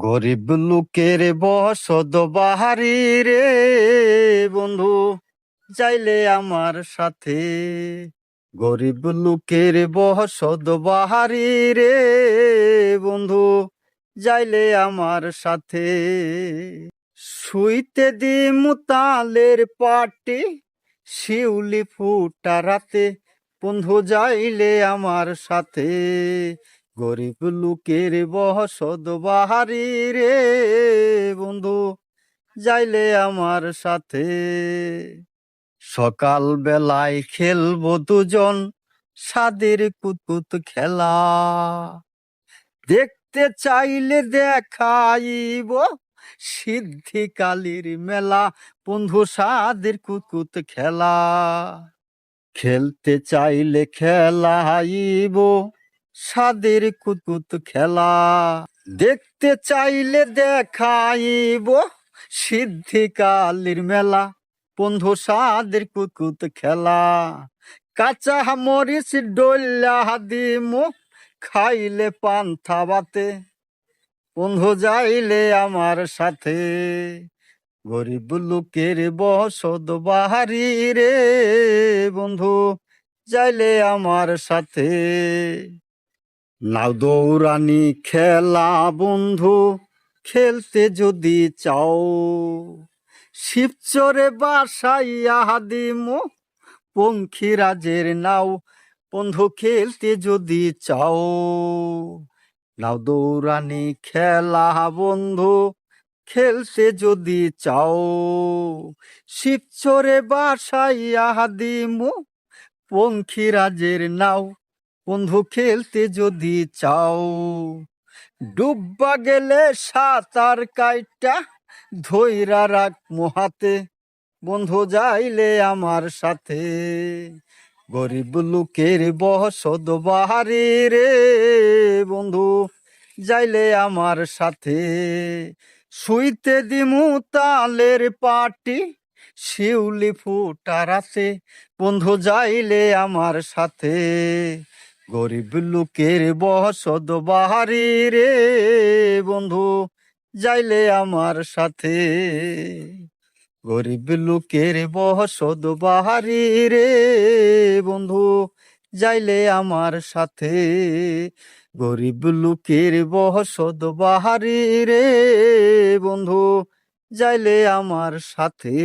গরিব লোকের বসত বাহারি রে বন্ধু, যাইলে আমার সাথে। গরিব লোকের বসত বাহারি রে বন্ধু, যাইলে আমার সাথে। শুইতে দি মুতালের পাটি, শিউলি ফুটা রাতে, বন্ধু, যাইলে আমার সাথে। গরিব লোকের বসত বাহারি রে বন্ধু, যাইলে আমার সাথে। সকাল বেলায় খেলব দুজন সাদের কুতকুত খেলা। দেখতে চাইলে দেখাইব সিদ্ধি কালীর মেলা, বন্ধু সাদের কুতকুত খেলা। খেলতে চাইলে খেলাইব সাদের কুতকুত খেলা। দেখতে চাইলে দেখাইব সিদ্ধি কালীর মেলা। বন্ধু সাদের কুতকুত খেলা। কাঁচা মরিচ ডল্লা দিমু, খাইলে পান্থা বাতে। বন্ধু যাইলে আমার সাথে। গরিব লোকের বসত বাহারি রে বন্ধু, যাইলে আমার সাথে। নাও দৌড়ানি খেলা, বন্ধু, খেলতে যদি চাও। শিবচরে বাসাইয়া দিমু পঙ্খিরাজের নাও, বন্ধু, খেলতে যদি চাও। নাও দৌড়ানি খেলা, বন্ধু, খেলতে যদি চাও। শিবচরে বাসাইয়া দিমু পঙ্খিরাজের নাও বন্ধু খেলতে যদি চাও, ডুববা গেলে সাঁতার কাইটা ধৈরা রাখ মোহাতে। বন্ধু যাইলে আমার সাথে, গরিব লোকের বসত বাহারি রে। বন্ধু যাইলে আমার সাথে, শুইতে দিমু তালের পাটি, শিউলি ফুটার আছে বন্ধু যাইলে আমার সাথে গরিব লোকের বসত বাহারি রে বন্ধু, যাইলে আমার সাথে। গরিব লোকের বসত বাহারি রে বন্ধু, যাইলে আমার সাথে। গরিব লোকের বসত বাহারি রে বন্ধু, যাইলে আমার সাথে।